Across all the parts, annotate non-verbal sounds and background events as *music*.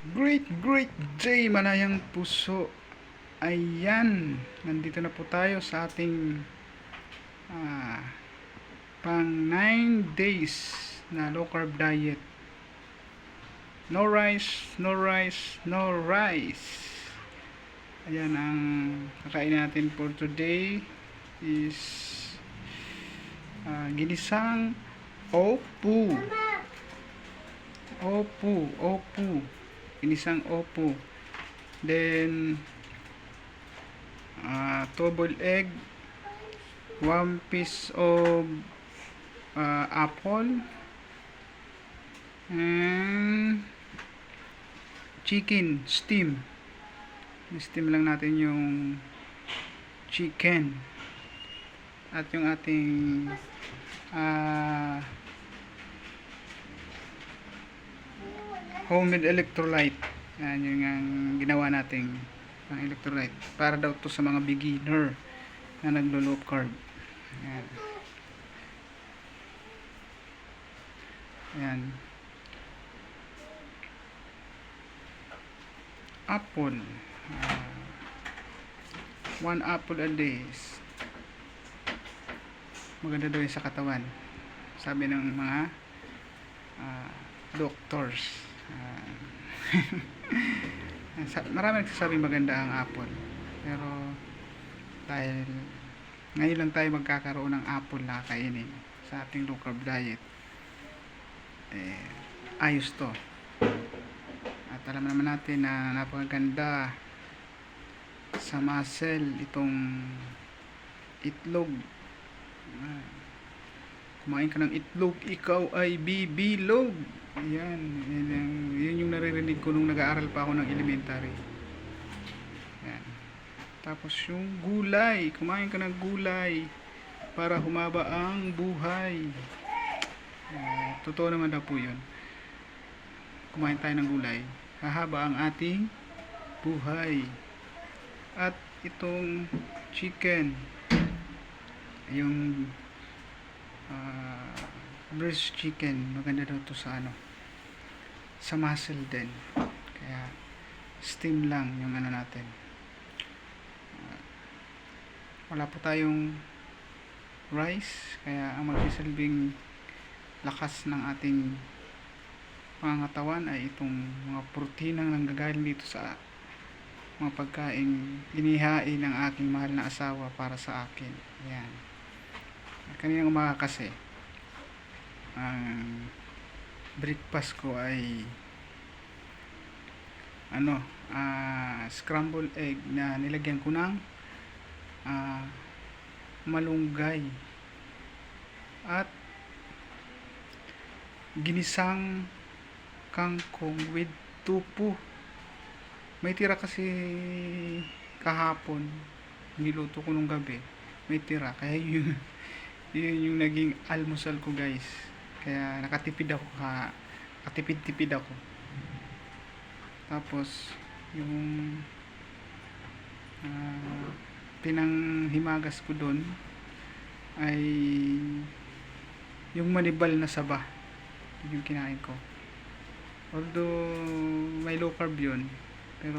Great, great day, malayang puso. Ayan, nandito na po tayo sa ating ah, pang 9 days na low carb diet. No rice, no rice, no rice. Ayan, ang kakain natin for today is ah, ginisang opu. Opu, opu. Ginisang opu. Then, uh, two boiled egg, one piece of uh, apple, and chicken steam. Steam lang natin yung chicken. At yung ating ah homemade electrolyte. Yan yung ang ginawa nating pang electrolyte. Para daw to sa mga beginner na naglo-low carb. Yan. Yan. Apple. Ah, one apple a day. Maganda daw yun sa katawan. Sabi ng mga ah, doctors. Ah, *laughs* marami nagsasabi maganda ang apple. Pero dahil ngayon lang tayo magkakaroon ng apple na kainin sa ating low carb diet. Eh, ayos to. At alam naman natin na napakaganda sa muscle itong itlog. Ah, kumain ka ng itlog, ikaw ay bibilog. Yan, yan, yung, yun yung naririnig ko nung nag-aaral pa ako ng elementary. Yan. Tapos yung gulay, kumain ka ng gulay para humaba ang buhay. Ah, totoo naman na po yun. Kumain tayo ng gulay, hahaba ang ating buhay. At itong chicken, yung ah, breast chicken maganda daw to sa ano sa muscle din. Kaya steam lang yung ano natin. Ah, wala po tayong rice kaya ang magsisilbing lakas ng ating pangangatawan ay itong mga proteinang nanggagaling dito sa mga pagkain inihain ng aking mahal na asawa para sa akin. Yan kanina umaga kasi ang breakfast ko ay ano ah scrambled egg na nilagyan ko ng ah, malunggay at ginisang kangkong with tupo may tira kasi kahapon niluto ko nung gabi. May tira kaya yun *laughs* yun yung naging almusal ko guys. Kaya nakatipid ako ka katipid-tipid ako. Tapos yung ah, pinanghimagas ko doon ay yung manibal na saba. Yun yung kinain ko. Although may low carb yun pero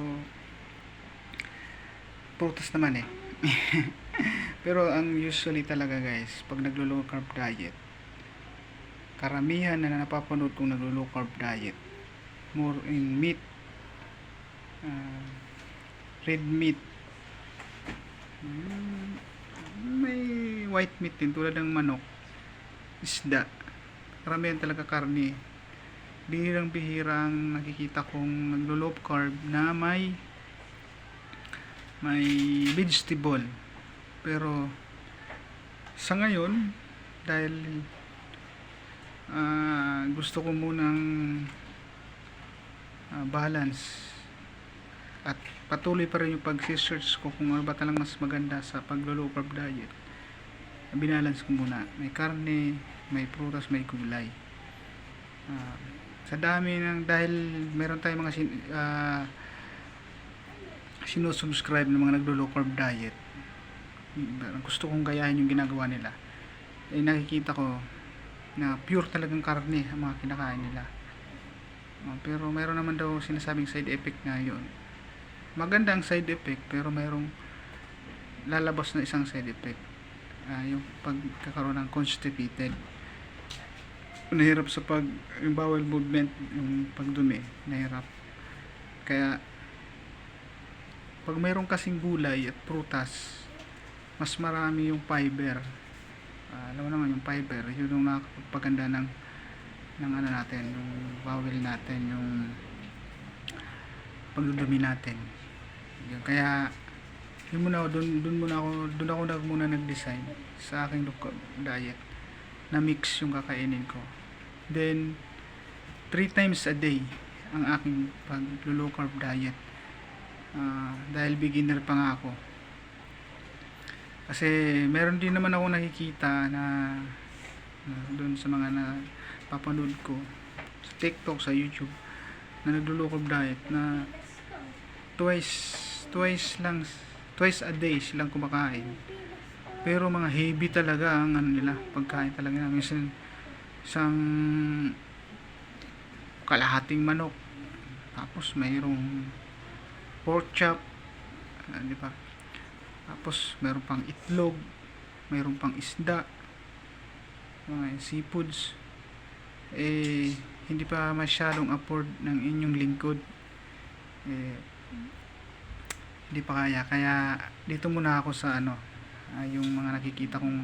prutas naman eh *laughs* pero ang usually talaga guys pag naglo low carb diet karamihan na napapanood kong naglo low carb diet more in meat ah, red meat. Mm, may white meat din tulad ng manok isda. Karamihan talaga karne. Bihirang bihirang nakikita kong naglo low carb na may may vegetable pero sa ngayon dahil ah, gusto ko munang ah, balance. At patuloy pa rin yung pag-search ko kung ano ba talang mas maganda sa paglo-low carb diet. Binalance ko muna. May karne may prutas may gulay. Ah, sa dami ng dahil meron tayong mga sin, ah, sinusubscribe ng mga naglo-low carb diet gusto kong gayahin yung ginagawa nila eh nakikita ko na pure talagang karne ang mga kinakain nila Oh, pero meron naman daw sinasabing side effect nga yun. Maganda ang side effect pero mayroong lalabas na isang side effect. Ah, yung pagkakaroon ng constipated. Nahirap sa pag yung bowel movement, yung pagdumi, nahirap. Kaya pag mayroong kasing gulay at prutas, mas marami yung fiber. Ah, alam mo naman yung fiber, yun yung nakakapagpaganda ng ng ano natin, yung bowel natin, yung pagdudumi natin. Yun, kaya yun muna dun, dun muna ako, dun ako nag muna nag-design sa aking diet na mix yung kakainin ko. Then, three times a day ang aking pag low carb diet. Ah, dahil beginner pa nga ako. Kasi meron din naman ako nakikita na, na doon sa mga na papanood ko sa TikTok, sa YouTube na naglo-low carb diet na twice twice lang twice a day silang kumakain. Pero mga heavy talaga ang ano nila, pagkain talaga nila. Minsan isang kalahating manok. Tapos mayroong pork chop, ah, di ba? Tapos mayroon pang itlog, mayroon pang isda, mga seafoods. Eh hindi pa masyadong afford ng inyong lingkod. Eh hindi pa kaya kaya dito muna ako sa ano ah, yung mga nakikita kong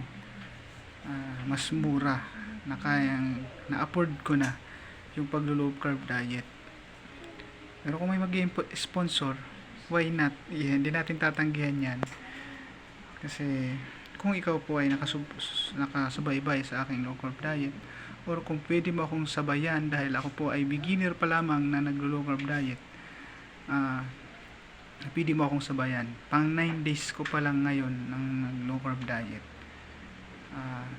ah, mas mura na kayang na-afford ko na yung paglo-low carb diet pero kung may mag sponsor why not yeah, hindi natin tatanggihan yan kasi kung ikaw po ay nakasub- nakasubaybay sa aking low carb diet or kung pwede mo akong sabayan dahil ako po ay beginner pa lamang na naglo-low carb diet ah pwede mo akong sabayan. Pang 9 days ko pa lang ngayon ng low carb diet. Ah,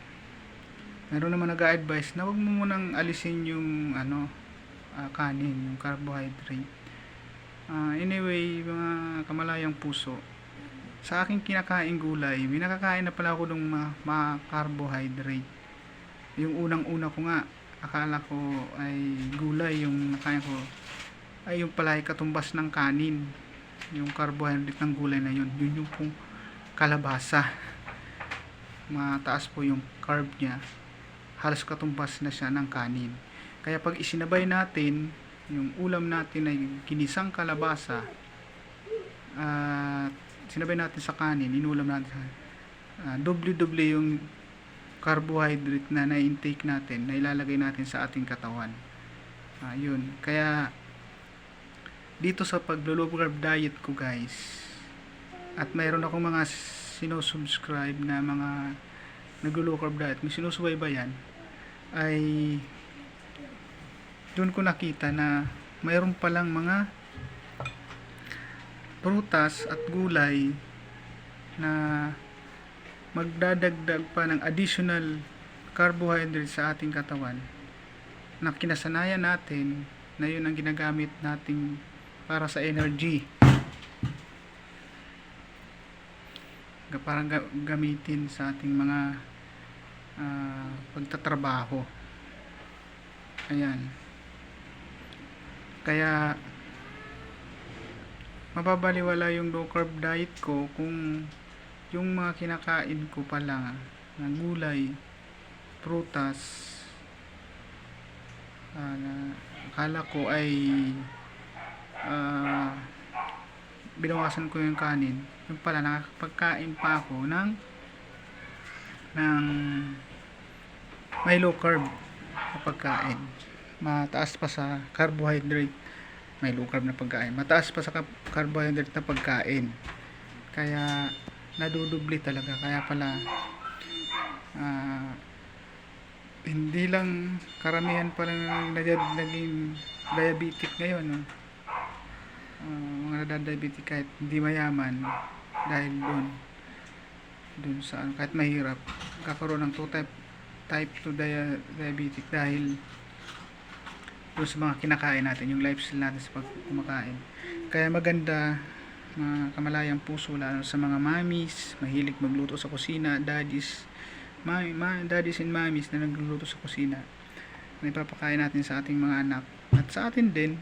meron naman nag-advise na wag mo munang alisin yung ano ah, kanin, yung carbohydrate. Ah, anyway, mga kamalayang puso, sa aking kinakain gulay, may nakakain na pala ako ng mga, mga carbohydrate. Yung unang-una ko nga, akala ko ay gulay yung nakain ko ay yung pala ay katumbas ng kanin. Yung carbohydrate ng gulay na yun yun yung pong kalabasa. Mataas po yung carb niya. Halos katumbas na siya ng kanin. Kaya pag isinabay natin yung ulam natin ay ginisang kalabasa at sinabay natin sa kanin inulam natin sa ah, doble-doble yung carbohydrate na na-intake natin na ilalagay natin sa ating katawan. Ah, yun kaya dito sa paglo-low carb diet ko guys at mayroon akong mga sinusubscribe na mga naglo-low carb diet may sinusubaybayan ay doon ko nakita na mayroon palang mga prutas at gulay na magdadagdag pa ng additional carbohydrate sa ating katawan na kinasanayan natin na yun ang ginagamit nating para sa energy. Parang ga- gamitin sa ating mga ah, pagtatrabaho. Ayan. Kaya mababaliwala yung low carb diet ko kung yung mga kinakain ko pala na gulay, prutas, ah, na ko ay ah, binawasan ko yung kanin. Yung pala nakakapagkain pa ako ng ng may low carb na pagkain. Mataas pa sa carbohydrate may low carb na pagkain. Mataas pa sa carbohydrate na pagkain. Kaya nadudubli talaga. Kaya pala ah, hindi lang karamihan pa lang nag- naging diabetic ngayon no? Ah, mga nadadiabetic kahit hindi mayaman dahil doon doon sa ano, kahit mahirap kakaroon ng 2 type type 2 dia- diabetic dahil doon sa mga kinakain natin yung lifestyle natin sa pag kumakain kaya maganda mga kamalayang puso lalo sa mga mamis mahilig magluto sa kusina daddies mami, ma, daddies and mamis na nagluluto sa kusina. Na ipapakain natin sa ating mga anak. At sa atin din,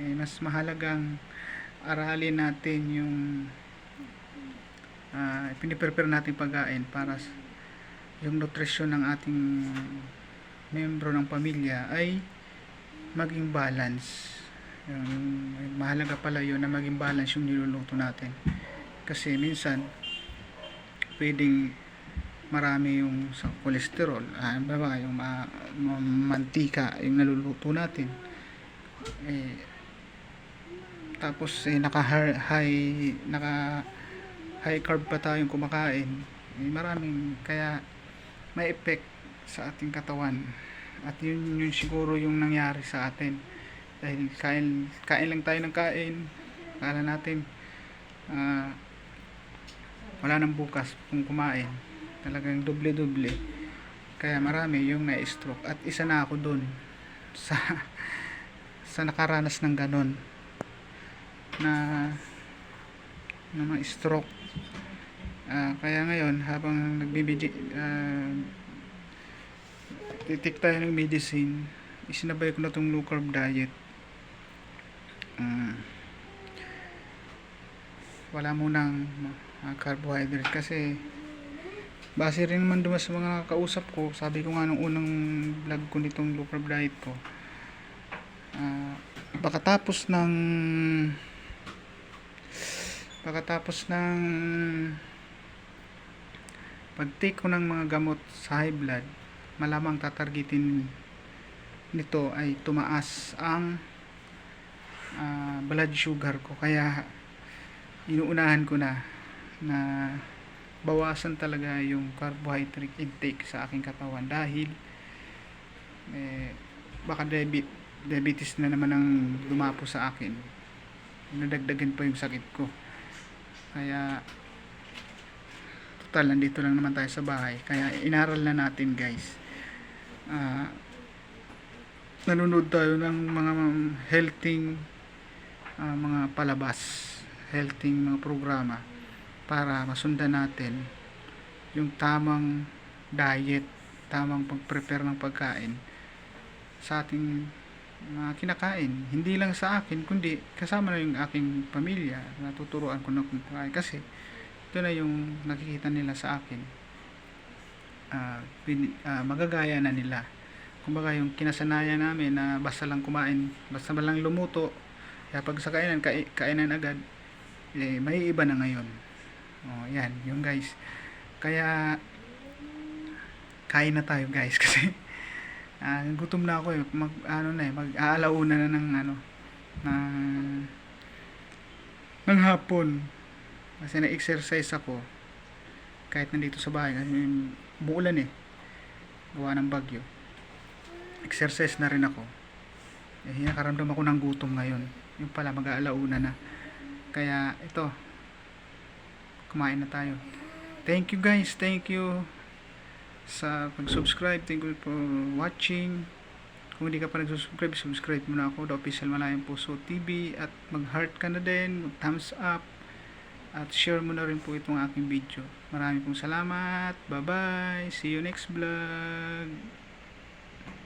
eh, mas mahalagang aralin natin yung uh, piniprepare natin pagkain para yung nutrisyon ng ating membro ng pamilya ay maging balance. Yung, mahalaga pala yun na maging balance yung niluluto natin. Kasi minsan, pwedeng marami yung sa cholesterol, ah, ba, yung ma, ma- mantika, yung naluluto natin. Eh, tapos eh, naka high naka high carb pa tayong kumakain eh, maraming kaya may effect sa ating katawan at yun yun siguro yung nangyari sa atin. Dahil kain kain lang tayo ng kain. Kala natin ah, wala nang bukas kung kumain. Talagang doble doble kaya marami yung na-stroke. At isa na ako dun sa sa nakaranas ng ganon. Na na mga stroke Ah, kaya ngayon habang nagbibidi uh, titik tayo ng medicine. Isinabay ko na tong low carb diet. Ah, wala munang uh, carbohydrate kasi base rin naman dumas sa mga kausap ko sabi ko nga nung unang vlog ko nitong low carb diet ko ah baka tapos ng pagkatapos ng pag-take ko ng mga gamot sa high blood malamang tatargetin nito ay tumaas ang ah, blood sugar ko. Kaya inuunahan ko na na bawasan talaga yung carbohydrate intake sa aking katawan dahil eh, baka diabetes na naman ang lumapo sa akin. Nadagdagan pa yung sakit ko. Kaya total nandito lang naman tayo sa bahay. Kaya inaral na natin guys Ah, nanonood tayo ng mga healthy ah, mga palabas healthy mga programa para masundan natin yung tamang diet tamang pag-prepare ng pagkain sa ating mga kinakain. Hindi lang sa akin kundi kasama na yung aking pamilya. Natuturuan ko na kung kasi ito na yung nakikita nila sa akin ah, pin- ah, magagaya na nila. Kumbaga yung kinasanayan namin na basta lang kumain basta lang lumuto kaya pag sa kainan kai- kainan agad eh, may iba na ngayon. Oh yan yung guys. Kaya kain na tayo guys *laughs* kasi ah, gutom na ako eh. Mag ano na eh mag aalauna na ng ano ng ng hapon. Kasi na-exercise ako kahit nandito sa bahay. Kasi buulan eh. Gawa ng bagyo. Exercise na rin ako. Eh nakaramdam ako ng gutom ngayon. Yung pala mag-aalauna na. Kaya ito. Kumain na tayo. Thank you guys. Thank you sa pag-subscribe. Thank you for watching. Kung hindi ka pa nag-subscribe subscribe mo na ako. The Official Malayang Puso TV at mag-heart ka na din. Mag thumbs up at share mo na rin po itong aking video. Maraming pong salamat. Bye-bye. See you next vlog.